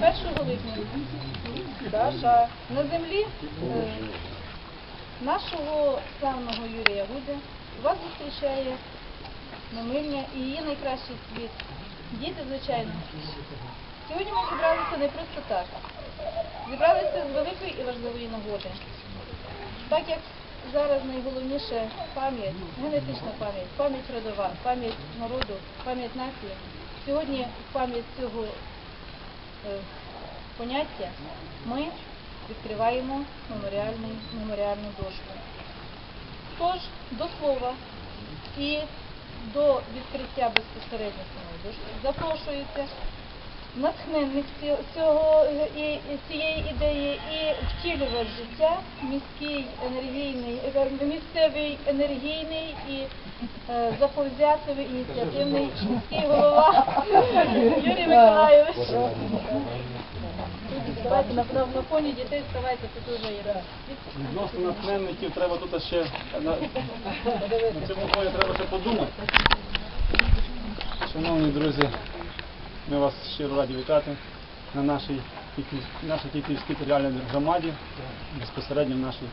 Першого липня Даша на землі е, нашого славного Юрія Гудя вас зустрічає намирня і її найкращий світ. Діти, звичайно. Сьогодні ми зібралися не просто так. Зібралися з великої і важливої нагоди. Так як зараз найголовніше пам'ять, генетична пам'ять, пам'ять родова, пам'ять народу, пам'ять нації. Сьогодні в пам'ять цього е, поняття ми відкриваємо меморіальний, меморіальну дошку. Тож, до слова і до відкриття безпосередньо самої дошки запрошується натхненник ці- цього і і цієї ідеї і втілювач життя міський енергійний е, місцевий енергійний і е, заповзятливий ініціативний міський голова Юрій Миколайович. Давайте на, на, на фоні дітей ставайте тут уже є. Відносно натхненників треба тут ще на, на цьому полі треба ще подумати. Шановні друзі, ми вас щиро раді вітати на нашій нашій Київській територіальній громаді, безпосередньо в нашій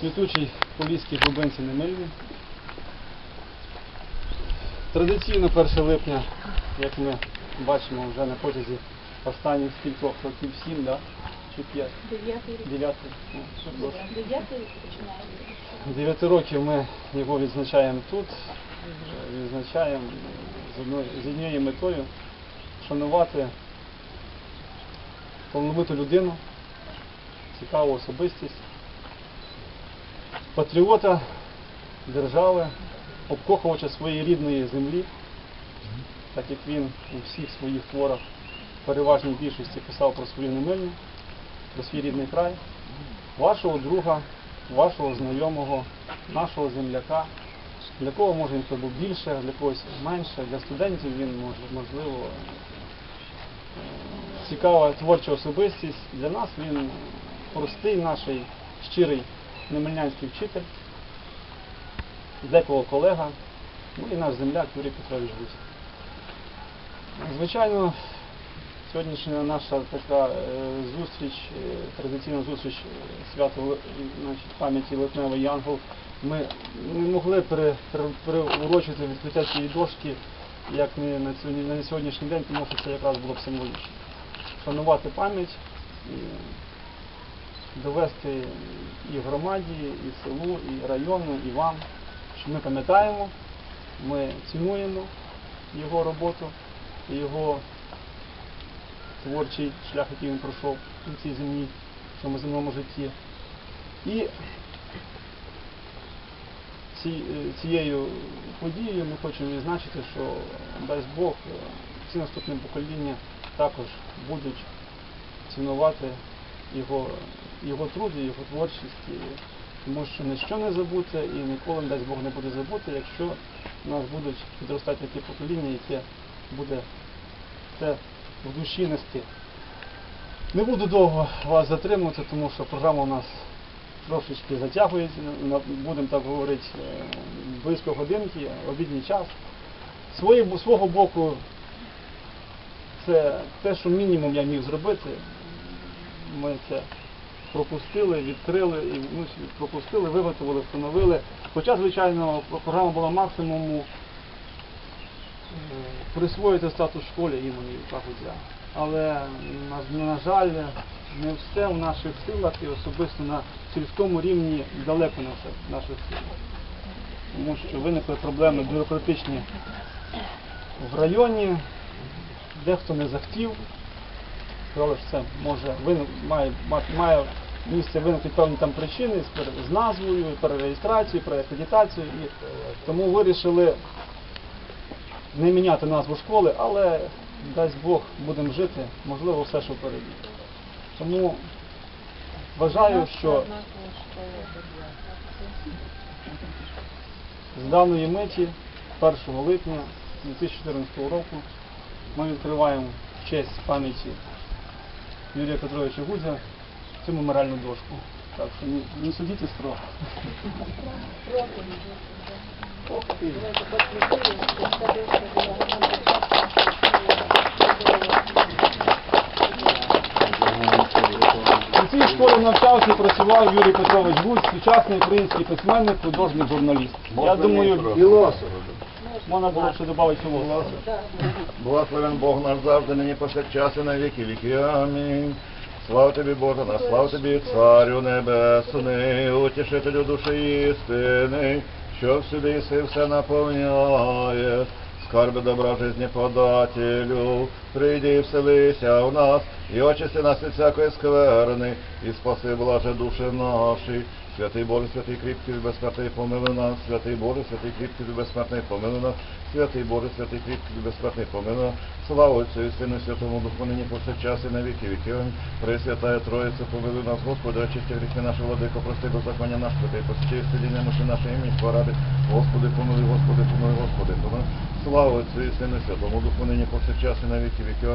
цвітучій поліській глибинці Немильні. Традиційно 1 липня, як ми бачимо вже на протязі останніх кількох років, сім, да? чи п'ять, Дев'ятий дев'ятий, ну, починаємо. 9 років ми його відзначаємо тут, відзначаємо з, одної, з однією метою шанувати талановиту людину, цікаву особистість, патріота держави, обкохувача своєї рідної землі, так як він у всіх своїх творах в переважній більшості писав про свою немильню, про свій рідний край, вашого друга, вашого знайомого, нашого земляка, для кого може він був більше, для когось менше, для студентів він може, можливо цікава творча особистість. Для нас він простий, наш щирий немельнянський вчитель, декого колега, ну і наш земляк Юрій Петрович Гусь. Звичайно, Сьогоднішня наша така е, зустріч, е, традиційна зустріч е, свято пам'яті Липневий Янгол. Ми не могли переурочити відкриття цієї дошки, як не на, сьогодні, на сьогоднішній день, тому що це якраз було б символічно. Шанувати пам'ять і довести і громаді, і селу, і району, і вам, що ми пам'ятаємо, ми цінуємо його роботу, його творчий шлях, який він пройшов у цій землі, в цьому земному житті. І цією подією ми хочемо відзначити, що дасть Бог, е, всі наступні покоління також будуть цінувати його, його труд, і його творчість, тому що ніщо не забуте і ніколи, дасть Бог, не буде забути, якщо у нас будуть підростати такі покоління, яке буде це в душі нести. Не буду довго вас затримувати, тому що програма у нас трошечки затягується, будемо так говорити, е, близько годинки, обідній час. Свої, свого боку, це те, що мінімум я міг зробити. Ми це пропустили, відкрили, і ну, пропустили, виготовили, встановили. Хоча, звичайно, програма була максимуму е, присвоїти статус школі імені Кагудзя. Але, на жаль, не все в наших силах і особисто на сільському рівні далеко не все наших силах. Тому що виникли проблеми бюрократичні в районі, дехто не захотів. Сказали, що це може виник, має, має місце виникнути певні там причини з, назвою, перереєстрацією, переакредитацією. І тому вирішили не міняти назву школи, але дасть Бог будемо жити, можливо, все, що впереді. Тому Вважаю, що з даної миті, 1 липня 2014 року, ми відкриваємо в честь пам'яті Юрія Петровича Гузя цю меморіальну дошку. Так що не, не судіть строго. Ох ти. У цій школі навчався і працював Юрій Петрович Гуць, сучасний український письменник, художник, журналіст. Я думаю, Філософ. можна було б ще додати філософ. Благословен Бог наш завжди, нині повсякчас і на віки віки. Амінь. Слава тобі, Боже наш, слава тобі, Царю Небесний, утішителю душі істини, що всюди іси все наповняє. Скарби добра жизни подателю, прийди і вселися в нас, і очисти нас від всякої скверни, і спаси, блаже душі наші. Святий Боже, святий кріпкий безсмертний, помили нас, святий Боже, святий кріпкий безсмертний, помили нас, святий Боже, святий кріпкий безсмертний, помили нас. Слава Отцю і Сину, Святому Духу, нині повсякчас і на віки віків. Пресвятая Троїця, помили нас, Господи, очисти гріхи наші, владико, прости беззаконня наш, святий, посчи, стилі немощі наші імені, поради. Господи, помили, Господи, помили, Господи, помили. Слава Отцю і Сину, Святому Духу, нині повсякчас і на віки віків.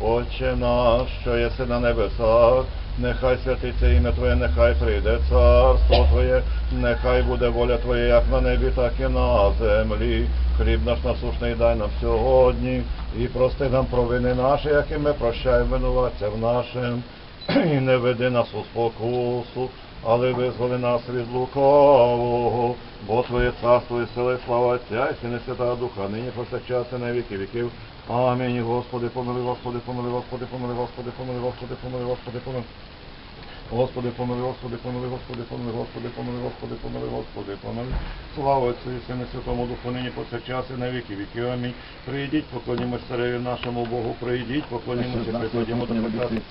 Отче наш, що єси на небесах, Нехай святиться ім'я Твоє, нехай прийде царство Твоє, нехай буде воля Твоя, як на небі, так і на землі. Хліб наш насушний дай нам сьогодні, і прости нам провини наші, які ми прощаємо винуватцям нашим. І не веди нас у спокусу, але визволи нас від лукавого, бо Твоє царство і сила, і слава Отця, і Сина, і Святого Духа, нині повсякчас і на віки віків. Амінь. Господи, помили, Господи, помили, Господи, помили, Господи, помили, Господи, помили, Господи, помили. Господи, помили, Господи, помили, Господи, помили, Господи, помили, Господи, помили, Господи, помили. Слава Отцю і Сину, Святому Духу, нині повсякчас і на віки віків. Амінь. Прийдіть, поклонімось цареві нашому Богу, прийдіть, поклонімося, прикладімо до прекрасних.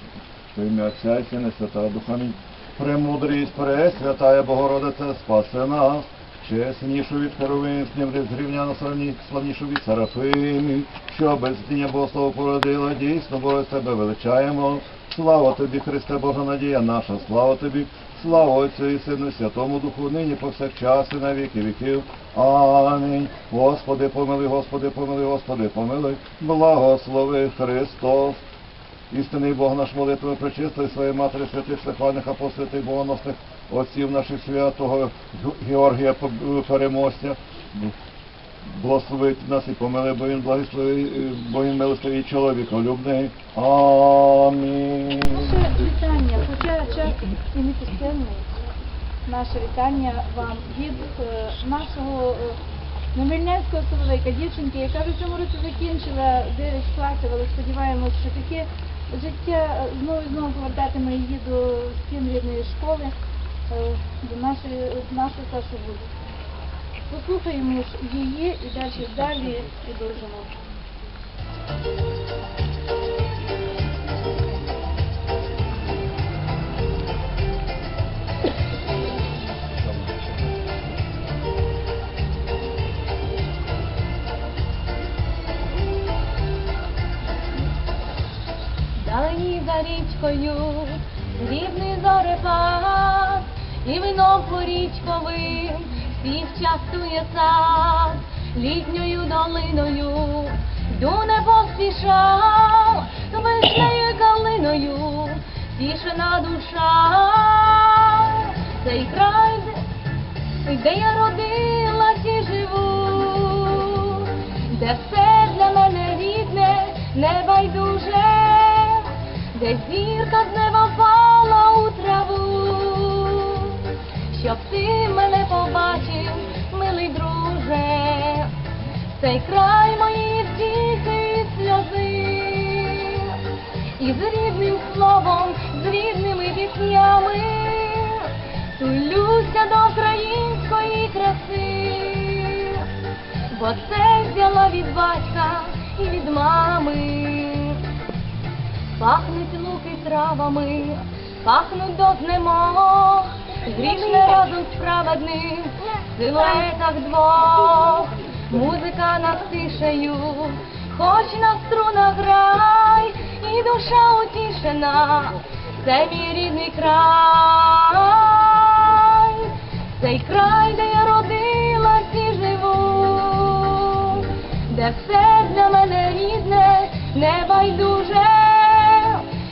Що ім'я Отця і Сина, Святого Духа, амінь. Премудрість, пресвятая Богородице, спаси нас. Чеснішу від Херовим, снів зрівняно славні- славнішу від Серафимів, що без дня Богослова породила, дійсно, Боже, тебе величаємо. Слава тобі, Христе, Божа надія наша, слава тобі, слава Отцю і Сину, Святому Духу, нині повсякчас і на віки віків. Амінь. Господи, помили, Господи, помили, Господи, помилуй, благослови Христос. Істинний Бог наш молитвою причистої своєї матері святих Стефаних апостолів богоносних отців наших святого Георгія Переможця. Благословить нас і помили, бо він благословий, бо він милостивий чоловіколюбний. Амінь. Наше вітання, хоча час і не пустельний, наше вітання вам від е, нашого е, Немельнецького Соловейка, дівчинки, яка в цьому році закінчила 9 класів, але сподіваємось, що таке життя е, знову і знову повертатиме її до стін рідної школи, е, до нашої, до нашого Сашу Буду. Послухаємо її і далі далі продовжимо. Далині за річкою рівний зорепад, і вино порічковим всіх частує сад, літньою долиною. Йду не поспішав, вишнею калиною. Тішена душа, цей край, де- я родилась і живу, де все для мене рідне, небайдуже, де зірка з неба впала у траву, щоб ти словом, з рідними піснями, тулюся до української краси. Бо це взяла від батька і від мами. Пахнуть луки травами, пахнуть до знемог, грішне разом з праведним, в силуетах двох, музика над тишею, хоч на струнах грай, і душа утішена, це мій рідний край, цей край, де я родилась і живу, де все для мене рідне, небайдуже,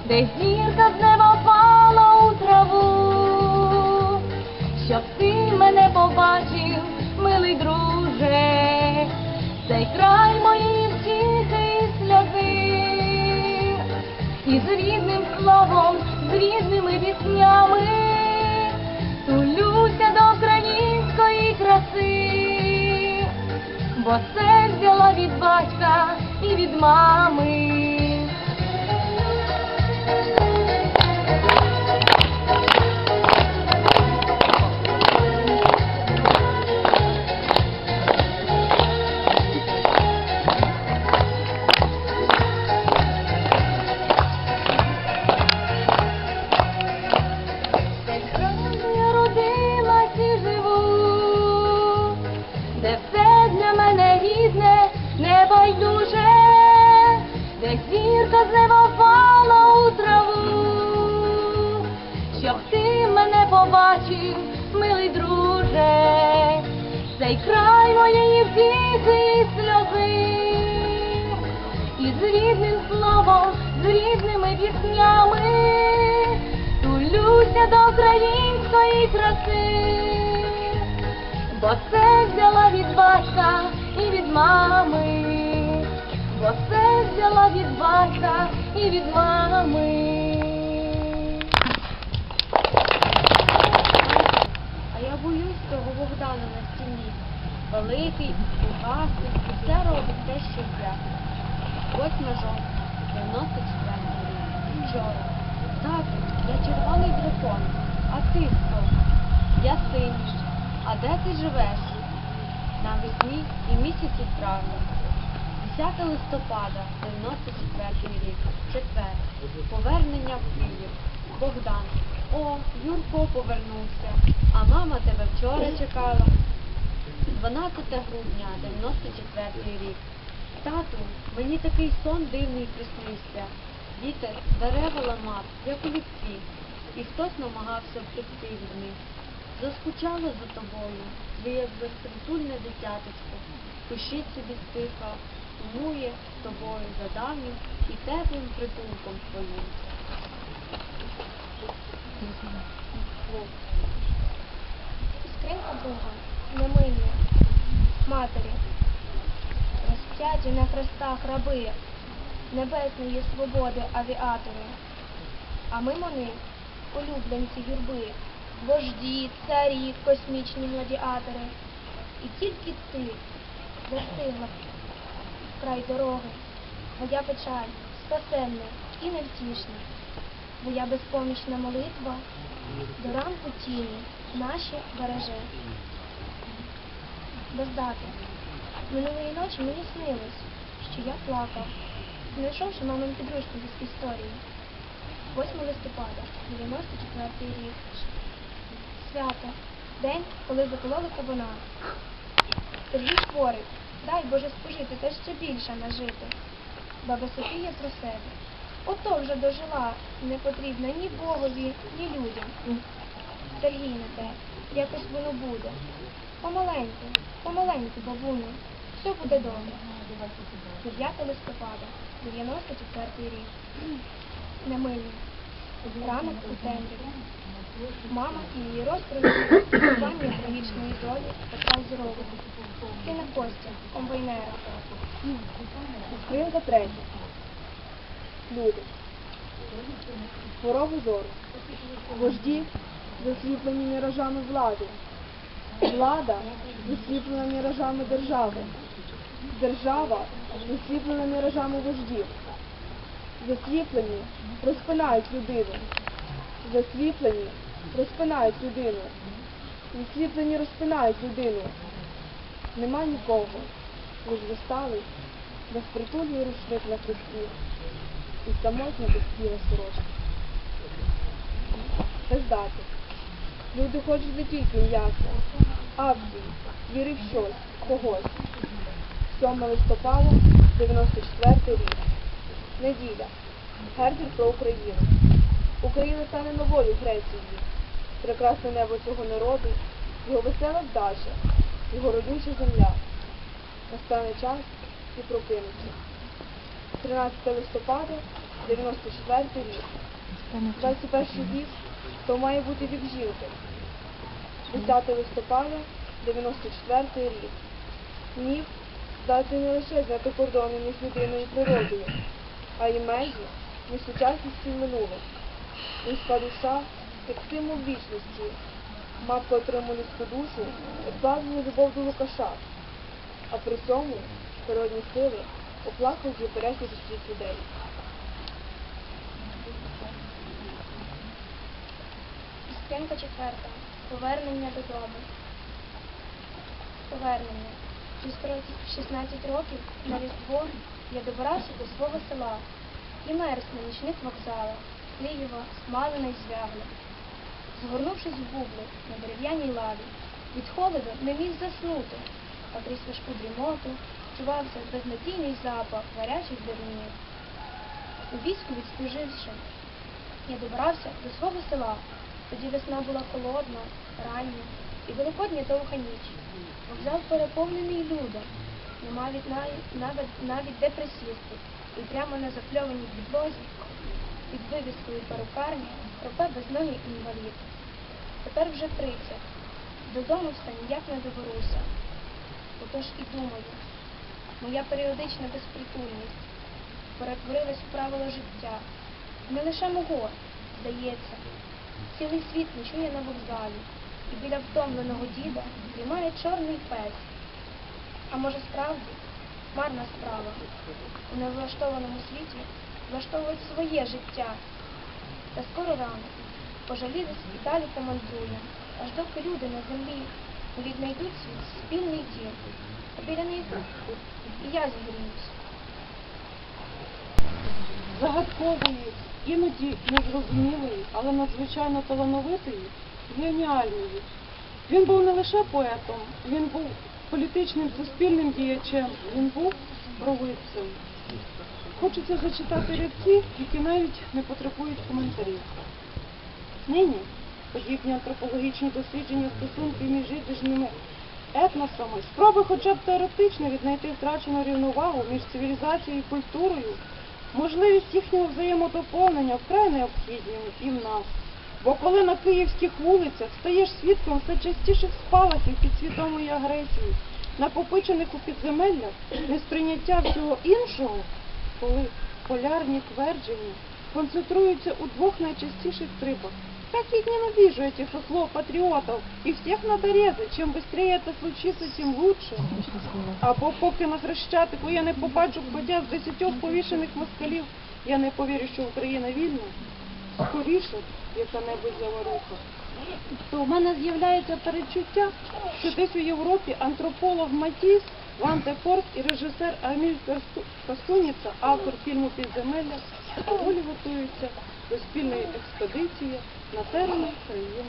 де зірка з неба впала у траву, щоб ти мене побачив, милий друже, цей край словом, з рідними піснями, тулюся до української краси, бо це взяла від батька і від мами. Цей край моєї втіхи і сльози, і з рідним словом, з рідними піснями, тулюся до української краси, бо це взяла від батька і від мами, бо це взяла від батька і від мами. А я боюсь того Богдана стіні. Великий, пухастий, і все робить те, що я. 8 жовтня, 94 рік. Вчора. Тату, я червоний дракон. А ти хто? Я синій. А де ти живеш? Навесні і місяці травня. 10 листопада, 94 рік. Четвер. Повернення в Київ. Богдан. О, Юрко повернувся. А мама тебе вчора чекала. 12 грудня, 94 рік. Тату, мені такий сон дивний приснився. Вітер дерева ламав, як у ліпці, і хтось намагався втекти від них. Заскучала за тобою, твоє безпритульне дитяточко, пишіть собі стиха, сумує з тобою за давнім і теплим притулком твоїм. Скринька Бога, немиє, матері, розп'яті на хрестах раби, небесної свободи авіатори, а мимо них улюбленці юрби, вожді, царі, космічні гладіатори. І тільки ти застигла край дороги, моя печаль, спасенна і невтішна, моя безпомічна молитва до ранку тіні наші береже. Без дати. Минулої ночі мені снилось, що я плакав, знайшовши мамин підручник з історії. 8 листопада, 94 рік. Свято. День, коли закололи кабана. Сергій хворий. Дай Боже спожити та ще більше нажити. Баба Софія про себе. Ото вже дожила, не потрібна ні Богові, ні людям. Сергій не те, якось воно буде. Помаленьку, помаленьку, бабуню, все буде добре. 9 листопада, 94 рік. Немилі. Ранок у темряві. Мама і її розповіді компанія трагічної долі Петра Зірового. Сина Костя, комбайнера. Скринка третя. Люди. Хворобу зору. Вожді, засліплені міражами влади. Влада, засліплена міражами держави. Держава, засліплена міражами вождів. Засліплені, розпинають людину. Засліплені, розпинають людину. Засліплені, розпинають людину. Нема нікого, лиш висталий, безпритульний рушник на хресті і самотня безспіва сорочка. Без дати. Люди хочуть не тільки м'яса, акцій, віри в щось, когось. 7 листопада, 94 рік. Неділя. Гербір про Україну. Україна стане новою Грецією, прекрасне небо цього народу, його весела вдача, його родюча земля. Настане час і прокинуться. 13 листопада, 94 рік. 21 вік, то має бути вік жінки. 10 листопада, 94 рік. Міф здатний не лише знати кордони між людиною і природою, а й межі між сучасністю і минулим. Людська душа, як символ вічності, матка отримує людську душу, як любов до Лукаша, а при цьому природні сили оплакують і перехід світ людей. Стінка четверта. Повернення додому. Повернення. Через 16 років на Різдво я добирався до свого села і мерз на нічних вокзалах Києва, Смалина і Звягля. Згорнувшись в бублик на дерев'яній лаві, від холоду не міг заснути, а крізь важку дрімоту чувався безнадійний запах гарячих дернів. У війську відслуживши, я добирався до свого села. Тоді весна була холодна, рання і великодня довга ніч. Вокзал переповнений людом, нема від навіть, навіть, де присісти, і прямо на запльованій підлозі під вивіскою перукарні ропе безногий інвалід. Тепер вже тридцять. Додому все ніяк не доберуся. Отож і думаю, моя періодична безпритульність перетворилась в правило життя. Не лише мого, здається. Цілий світ ночує на вокзалі, і біля втомленого діда тримає чорний пес. А може справді марна справа. У невлаштованому світі влаштовують своє життя. Та скоро рано пожалілись і далі помандрує, аж доки люди на землі віднайдуть свій спільний дім. А біля них і я зігріюсь. загадкової, іноді незрозумілої, але надзвичайно талановитої, геніальної. Він був не лише поетом, він був політичним суспільним діячем, він був провидцем. Хочеться зачитати рядки, які навіть не потребують коментарів. Нині подібні антропологічні дослідження стосунків між різними етносами, спроби хоча б теоретично віднайти втрачену рівновагу між цивілізацією і культурою, можливість їхнього взаємодоповнення вкрай необхідні і в нас. Бо коли на київських вулицях стаєш свідком все частіших спалахів підсвідомої агресії, накопичених у підземеллях, несприйняття всього іншого, коли полярні твердження концентруються у двох найчастіших трипах. Как их ненавижу, этих хохлов, патриотов, и всех надо резать. Чем быстрее это случится, тем лучше. Або поки на Хрещатику я не побачу ходя з десятьох повішених москалів, я не повірю, що Україна вільна. Скоріше, яка-небудь заваруха. То в мене з'являється перечуття, що десь у Європі антрополог Матіс, Ван де Порт і режисер Аміль Касту- Кастуніца, автор фільму Підземелля, поволі готуються до спільної експедиції на терени країни.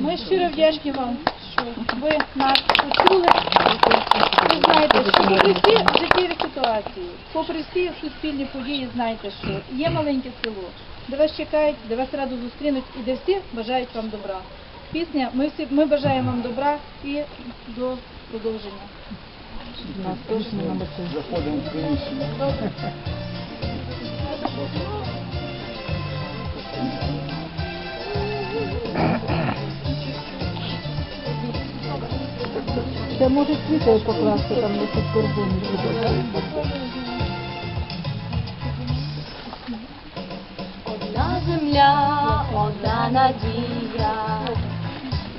Ми щиро вдячні вам, що ви нас почули. Ви знаєте, що попри всі життєві ситуації, попри всі суспільні події, знаєте, що є маленьке село, де вас чекають, де вас радо зустрінуть і де всі бажають вам добра. Пісня, ми всі ми бажаємо вам добра і до продовження. Заходимо в приміщення. Це може квіти покласти там на підкорбуні. Одна земля, одна надія,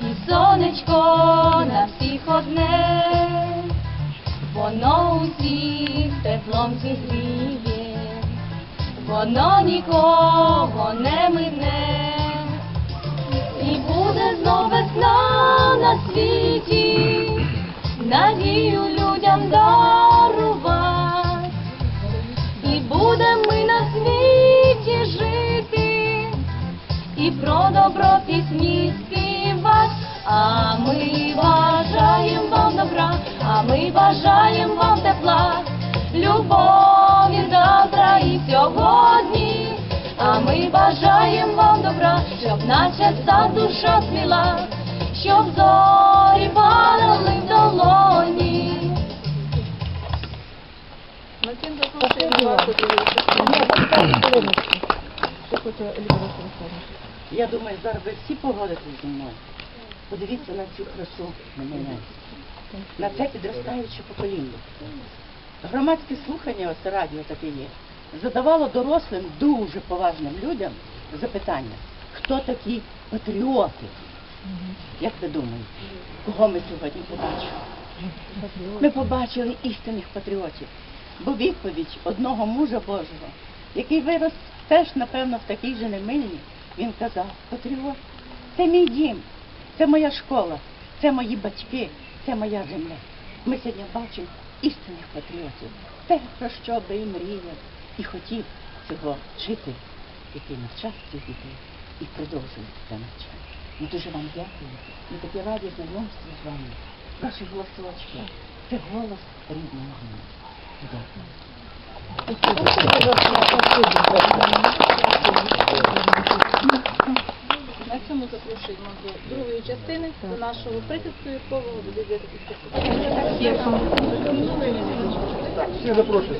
і сонечко на всіх одне, воно усіх теплом зігріє, воно нікого не мине, і буде знов весна на світі, надію людям дарувати. І будемо ми на світі жити, і про добро пісні співати, а ми бажаємо вам добра, а ми бажаємо вам тепла, завтра і сьогодні. бажаєм вам добра, щоб наче та душа сміла, щоб зорі падали в долоні. Ми цим запрошуємо вас поділитися. Я думаю, зараз ви всі погодитесь зі мною. Подивіться на цю красу на мене, на це підростаюче покоління. Громадське слухання, ось радіо таке є, задавало дорослим, дуже поважним людям запитання, хто такі патріоти? Як ви думаєте, кого ми сьогодні побачили? Ми побачили істинних патріотів, бо відповідь одного мужа Божого, який вирос теж, напевно, в такій же немильні, він казав, патріот, це мій дім, це моя школа, це мої батьки, це моя земля. Ми сьогодні бачимо істинних патріотів, те, про що би і мріяв, і хотів цього жити, який навчав цих дітей і продовжує це навчання. Ми дуже вам дякуємо. Ми такі раді знайомству з вами. Ваші голосочки. Це голос рідного. Дякую. На цьому запрошуємо до другої частини, до нашого приказку, якого буде Всі запрошую.